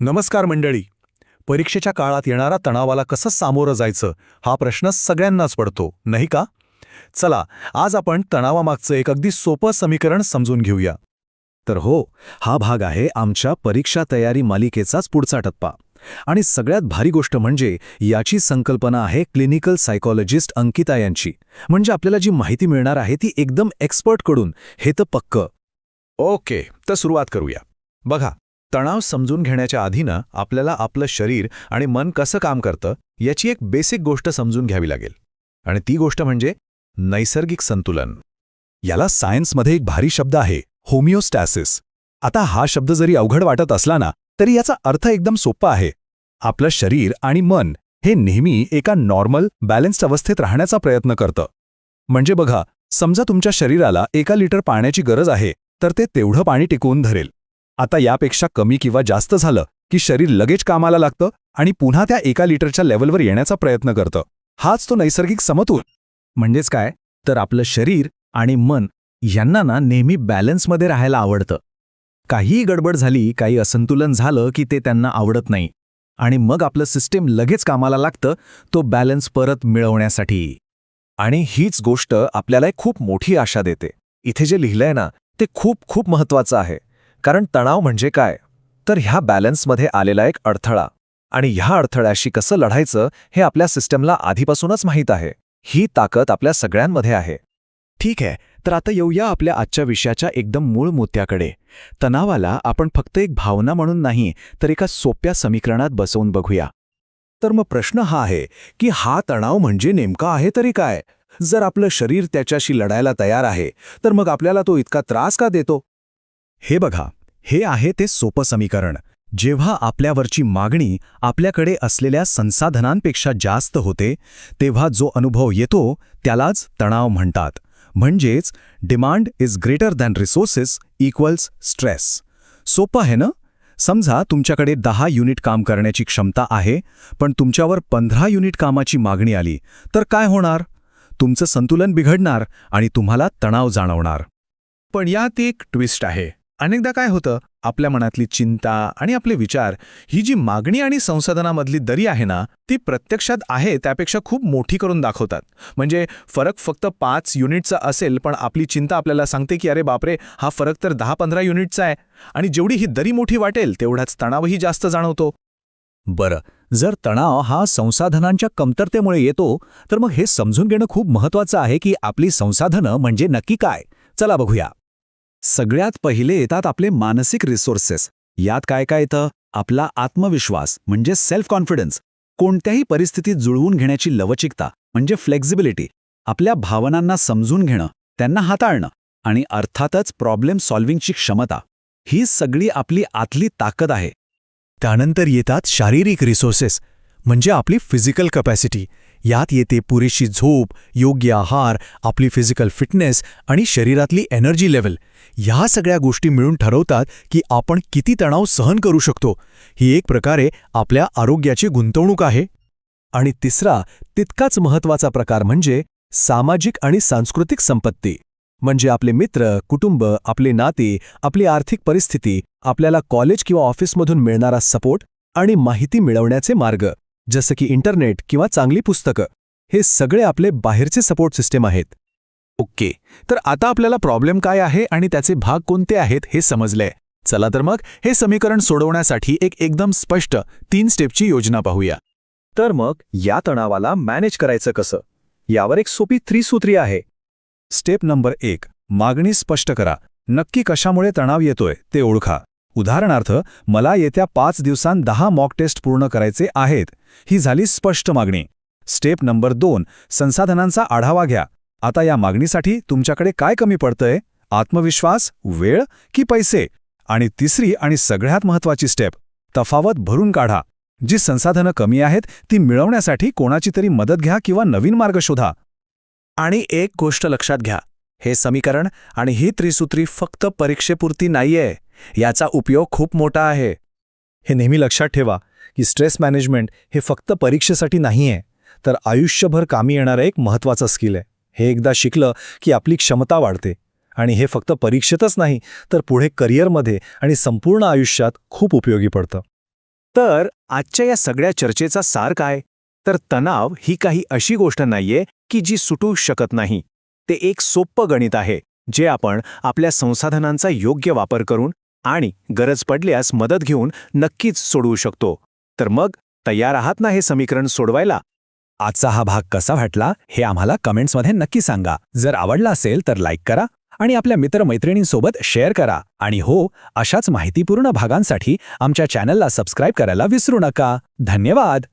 नमस्कार मंडळी. परीक्षेच्या काळात येणारा तणावाला कसं सामोरं जायचं हा प्रश्न सगळ्यांनाच पडतो नाही का? चला आज आपण तणावामागचं एक अगदी सोपं समीकरण समजून घेऊया. तर हो हा भाग आहे आमच्या परीक्षा तयारी मालिकेचाच पुढचा टप्पा. आणि सगळ्यात भारी गोष्ट म्हणजे याची संकल्पना आहे क्लिनिकल सायकॉलॉजिस्ट अंकिता यांची. म्हणजे आपल्याला जी माहिती मिळणार आहे ती एकदम एक्सपर्टकडून. हे तर पक्क. ओके तर सुरुवात करूया. बघा तणाव समजून घेण्याच्या आधीनं आपल्याला आपलं शरीर आणि मन कसं काम करतं याची एक बेसिक गोष्ट समजून घ्यावी लागेल. आणि ती गोष्ट म्हणजे नैसर्गिक संतुलन. याला सायन्समध्ये एक भारी शब्द आहे होमिओस्टॅसिस. आता हा शब्द जरी अवघड वाटत असला ना तरी याचा अर्थ एकदम सोपा आहे. आपलं शरीर आणि मन हे नेहमी एका नॉर्मल बॅलन्स्ड अवस्थेत राहण्याचा प्रयत्न करतं. म्हणजे बघा समजा तुमच्या शरीराला एका लिटर पाण्याची गरज आहे तर ते तेवढं पाणी टिकवून धरेल. आता यापेक्षा कमी किंवा जास्त झालं की शरीर लगेच कामाला लागतं आणि पुन्हा त्या एका लिटरच्या लेवलवर येण्याचा प्रयत्न करतं. हाच तो नैसर्गिक समतोल. म्हणजेच काय? तर आपलं शरीर आणि मन यांना ना नेहमी बॅलन्समध्ये राहायला आवडतं. काहीही गडबड झाली काही असंतुलन झालं की ते त्यांना आवडत नाही. आणि मग आपलं सिस्टीम लगेच कामाला लागतं तो बॅलन्स परत मिळवण्यासाठी. आणि हीच गोष्ट आपल्याला एक खूप मोठी आशा देते. इथे जे लिहिलंय ना ते खूप खूप महत्वाचं आहे. कारण तणाव म्हणजे काय? तर ह्या बॅलन्समध्ये आलेला एक अडथळा. आणि ह्या अडथळ्याशी कसं लढायचं हे आपल्या सिस्टमला आधीपासूनच माहीत आहे. ही ताकद आपल्या सगळ्यांमध्ये आहे. ठीक आहे तर आता येऊया आपल्या आजच्या विषयाच्या एकदम मूळ मुद्द्याकडे. तणावाला आपण फक्त एक भावना म्हणून नाही तर एका सोप्या समीकरणात बसवून बघूया. तर मग प्रश्न हा आहे की हा तणाव म्हणजे नेमका आहे तरी काय? जर आपलं शरीर त्याच्याशी लढायला तयार आहे तर मग आपल्याला तो इतका त्रास का देतो? हे बघा हे आहे ते सोपं समीकरण. जेव्हा आपल्यावरची मागणी आपल्याकडे असलेल्या संसाधनांपेक्षा जास्त होते तेव्हा जो अनुभव येतो त्यालाच तणाव म्हणतात. म्हणजेच demand is greater than resources equals stress सोपं आहे ना? समजा तुमच्याकडे दहा युनिट काम करण्याची क्षमता आहे पण तुमच्यावर पंधरा युनिट कामाची मागणी आली तर काय होणार? तुमचं संतुलन बिघडणार आणि तुम्हाला तणाव जाणवणार. पण यात एक ट्विस्ट आहे. अनेकदा काय होतं आपल्या मनातली चिंता आणि आपले विचार ही जी मागणी आणि संसाधनामधली दरी आहे ना ती प्रत्यक्षात आहे त्यापेक्षा खूप मोठी करून दाखवतात. म्हणजे फरक फक्त पाच युनिटचा असेल पण आपली चिंता आपल्याला सांगते की अरे बापरे हा फरक तर दहा पंधरा युनिटचा आहे. आणि जेवढी ही दरी मोठी वाटेल तेवढाच तणावही जास्त जाणवतो. बरं जर तणाव हा संसाधनांच्या कमतरतेमुळे येतो तर मग हे समजून घेणं खूप महत्वाचं आहे की आपली संसाधनं म्हणजे नक्की काय. चला बघूया. सगळ्यात पहिले येतात आपले मानसिक रिसोर्सेस यात काय काय येतं? आपला आत्मविश्वास म्हणजे सेल्फ कॉन्फिडन्स कोणत्याही परिस्थितीत जुळवून घेण्याची लवचिकता म्हणजे फ्लेक्झिबिलिटी आपल्या भावनांना समजून घेणं त्यांना हाताळणं आणि अर्थातच प्रॉब्लेम सॉल्व्हिंगची क्षमता. ही सगळी आपली आतली ताकद आहे. त्यानंतर येतात शारीरिक रिसोर्सेस म्हणजे आपली फिजिकल कपॅसिटी यात येते पुरेशी झोप योग्य आहार आपली फिजिकल फिटनेस आणि शरीरातली एनर्जी लेवल ह्या सगळ्या गोष्टी मिळून ठरवतात की आपण किती तणाव सहन करू शकतो. ही एक प्रकारे आपल्या आरोग्याची गुंतवणूक आहे. आणि तिसरा तितकाच महत्त्वाचा प्रकार म्हणजे सामाजिक आणि सांस्कृतिक संपत्ती. म्हणजे आपले मित्र कुटुंब आपले नाते आपली आर्थिक परिस्थिती आपल्याला कॉलेज किंवा ऑफिसमधून मिळणारा सपोर्ट आणि माहिती मिळवण्याचे मार्ग. जसं की इंटरनेट किंवा चांगली पुस्तकं हे सगळे आपले बाहेरचे सपोर्ट सिस्टम आहेत. ओके तर आता आपल्याला प्रॉब्लेम काय आहे आणि त्याचे भाग कोणते आहेत हे समजले चला तर मग हे समीकरण सोडवण्यासाठी एक एकदम स्पष्ट तीन स्टेपची योजना पाहूया. तर मग या तणावाला मॅनेज करायचं कसं? यावर एक सोपी त्रिसूत्री आहे. स्टेप नंबर एक मागणी स्पष्ट करा. नक्की कशामुळे तणाव येतोय ते ओळखा. उदाहरणार्थ मला येत्या पाच दिवसांत दहा मॉक टेस्ट पूर्ण करायचे आहेत. ही झाली स्पष्ट मागणी. स्टेप नंबर दोन संसाधनांचा आढावा घ्या. आता या मागणीसाठी तुमच्याकडे काय कमी पडतंय? आत्मविश्वास वेळ की पैसे? आणि तिसरी आणि सगळ्यात महत्वाची स्टेप तफावत भरून काढा. जी संसाधनं कमी आहेत ती मिळवण्यासाठी कोणाची तरी मदत घ्या किंवा नवीन मार्ग शोधा. आणि एक गोष्ट लक्षात घ्या. हे समीकरण आणि ही त्रिसूत्री फक्त परीक्षेपुरती नाहीये. याचा उपयोग खूप मोठा आहे. हे नेहमी लक्षात ठेवा की स्ट्रेस मॅनेजमेंट हे फक्त परीक्षेसाठी नाही आहे तर आयुष्यभर कामी येणारं एक महत्त्वाचं स्किल आहे. हे एकदा शिकलं की आपली क्षमता वाढते. आणि हे फक्त परीक्षेतच नाही तर पुढे करिअरमध्ये आणि संपूर्ण आयुष्यात खूप उपयोगी पडतं. तर आजच्या या सगळ्या चर्चेचा सार काय? तर तणाव ही काही अशी गोष्ट नाहीये की जी सुटू शकत नाही. ते एक सोप्पं गणित आहे जे आपण आपल्या संसाधनांचा योग्य वापर करून आणि गरज पडल्यास मदत घेऊन नक्कीच सोडवू शकतो. तर मग तयार आहात ना हे समीकरण सोडवायला? आजचा हा भाग कसा वाटला हे आम्हाला कमेंट्समध्ये नक्की सांगा. जर आवडला असेल तर लाईक करा आणि आपल्या मित्रमैत्रिणींसोबत शेअर करा. आणि हो अशाच माहितीपूर्ण भागांसाठी आमच्या चॅनलला सबस्क्राईब करायला विसरू नका. धन्यवाद!